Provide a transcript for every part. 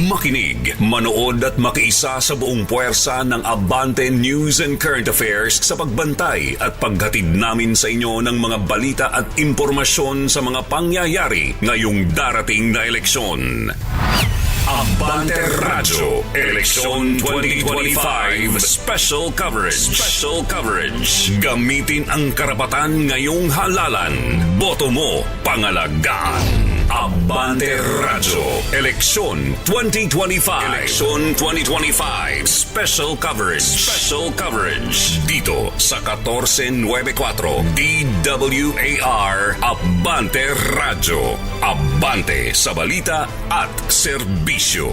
Makinig, manood at makiisa sa buong puwersa ng Abante News and Current Affairs sa pagbantay at paghatid namin sa inyo ng mga balita at impormasyon sa mga pangyayari ngayong darating na eleksyon. Abante Radyo Eleksyon 2025 Special Coverage. Special Coverage. Gamitin ang karapatan ngayong halalan. Boto mo pangalagaan Abante Radyo Eleksyon 2025 Eleksyon 2025 Special Coverage. Special Coverage. Dito sa 1494 DWAR Abante Radyo Abante sa balita at serbisyo.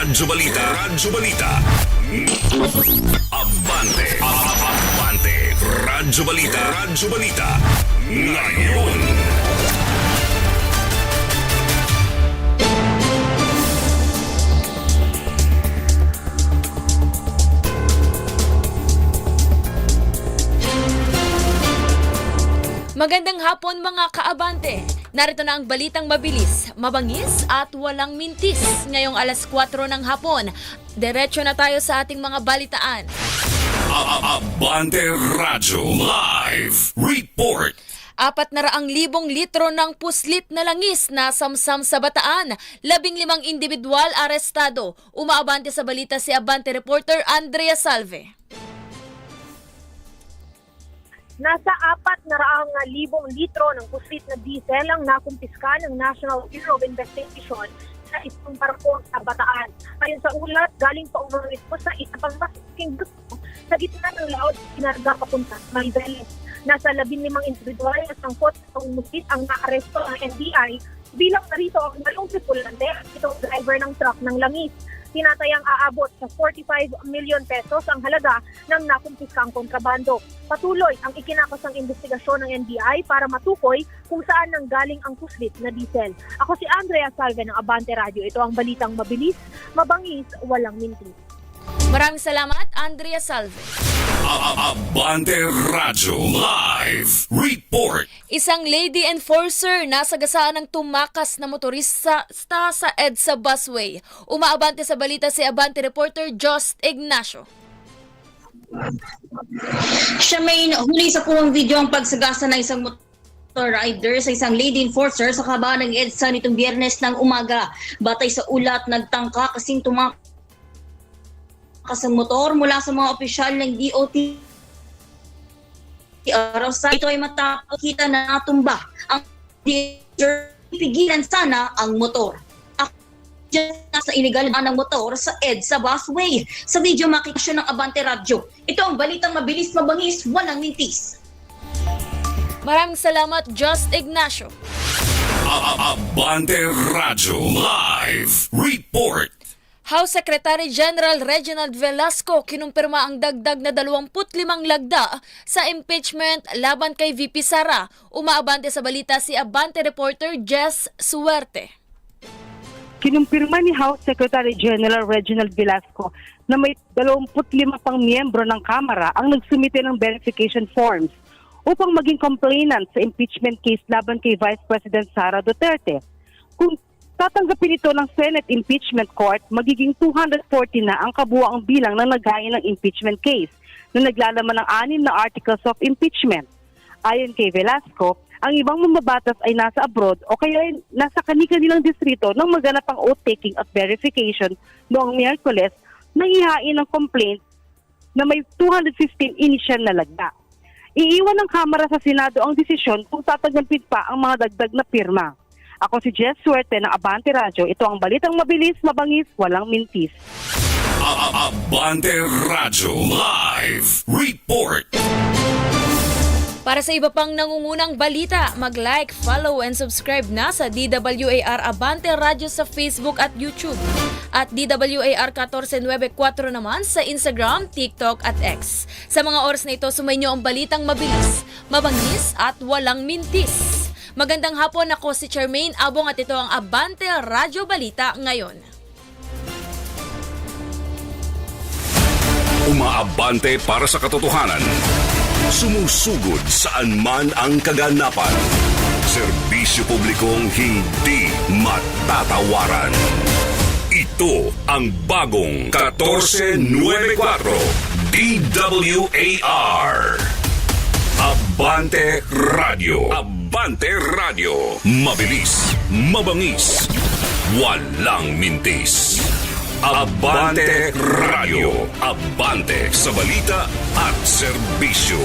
Radyo Balita. Radyo Balita. Abante. Abante. Radyo Balita. Radyo Balita. Ngayon. Magandang hapon mga kaabante. Narito na ang balitang mabilis, mabangis at walang mintis. Ngayong alas 4 ng hapon, diretso na tayo sa ating mga balitaan. Abante Radyo Live Report. Apat na raang libong litro ng puslit na langis na samsam sa bataan. Labing limang individual arestado. Umaabante sa balita si Abante reporter Andrea Salve. Nasa apat na raang libong litro ng puslit na diesel ang nakumpiska ng National Bureau of Investigation sa isang barko sa Bataan. Ayon sa ulat, galing pa umano ito sa isa pang mas malaking gusto sa gitna ng laot kinarga papunta sa Maribeles. Nasa labing limang individual na sangkot sa umusit ang naaresto ng NBI bilang narito ang dalawang tripulante at itong driver ng truck ng langis. Tinatayang aabot sa 45 million pesos ang halaga ng nakumpiskang kontrabando. Patuloy ang ikinakasang investigasyon ng NBI para matukoy kung saan nanggaling ang puslit na diesel. Ako si Andrea Salve ng Abante Radio. Ito ang balitang mabilis, mabangis, walang mintis. Maraming salamat, Andrea Salve. Abante Radyo Live Report. Isang lady enforcer nasagasaan ng tumakas na motorista sa sa EDSA busway. Umaabante sa balita si Abante reporter Just Ignacio. Siya may huli sa puwang video ang pagsagasa ng isang motor rider sa isang lady enforcer sa kabahan ng EDSA nitong biyernes ng umaga. Batay sa ulat, nagtangka kasing tumakas ang motor mula sa mga opisyal ng DOT. Araw ito ay matapos kita na natumba ang pigilan sana ang motor. Ako dyan sa illegal ng motor sa EDSA busway. Sa video makita siya ng Abante Radio. Ito ang balitang mabilis mabangis, walang mintis. Maraming salamat, Just Ignacio. Abante Radyo Live Report. House Secretary General Reginald Velasco kinumpirma ang dagdag na 25 lagda sa impeachment laban kay VP Sara. Umaabante sa balita si Abante reporter Jess Suerte. kinumpirma ni House Secretary General Reginald Velasco na may 25 pang miyembro ng Kamara ang nagsumite ng verification forms upang maging complainant sa impeachment case laban kay Vice President Sara Duterte. Kung tatanggapin ito ng Senate Impeachment Court, magiging 240 na ang kabuang bilang ng naghain ng impeachment case na naglalaman ng anim na articles of impeachment. Ayon kay Velasco, ang ibang mamabatas ay nasa abroad o kaya ay nasa kani-kanilang distrito nang maganap ang oath-taking at verification noong Miyerkules nang ihain ng complaint na may 215 initial na lagda. Iiwan ng Kamara sa Senado ang desisyon kung tatanggapin pa ang mga dagdag na pirma. Ako si Jess Suerte ng Abante Radio. Ito ang balitang mabilis, mabangis, walang mintis. Abante Radyo Live Report. Para sa iba pang nangungunang balita, mag-like, follow, and subscribe na sa DWAR Abante Radio sa Facebook at YouTube. At DWAR 1494 naman sa Instagram, TikTok at X. Sa mga oras na ito, sumainyo ang balitang mabilis, mabangis at walang mintis. Magandang hapon ako si Charmaine Abong at ito ang Abante Radio Balita ngayon. Umaabante para sa katotohanan. Sumusugod saan man ang kaganapan. Serbisyo publikong hindi matatawaran. Ito ang bagong 1494 DWAR. Abante Radio. Abante Radio. Mabilis, mabangis, walang mintis. Abante Radio. Abante sa balita at serbisyo.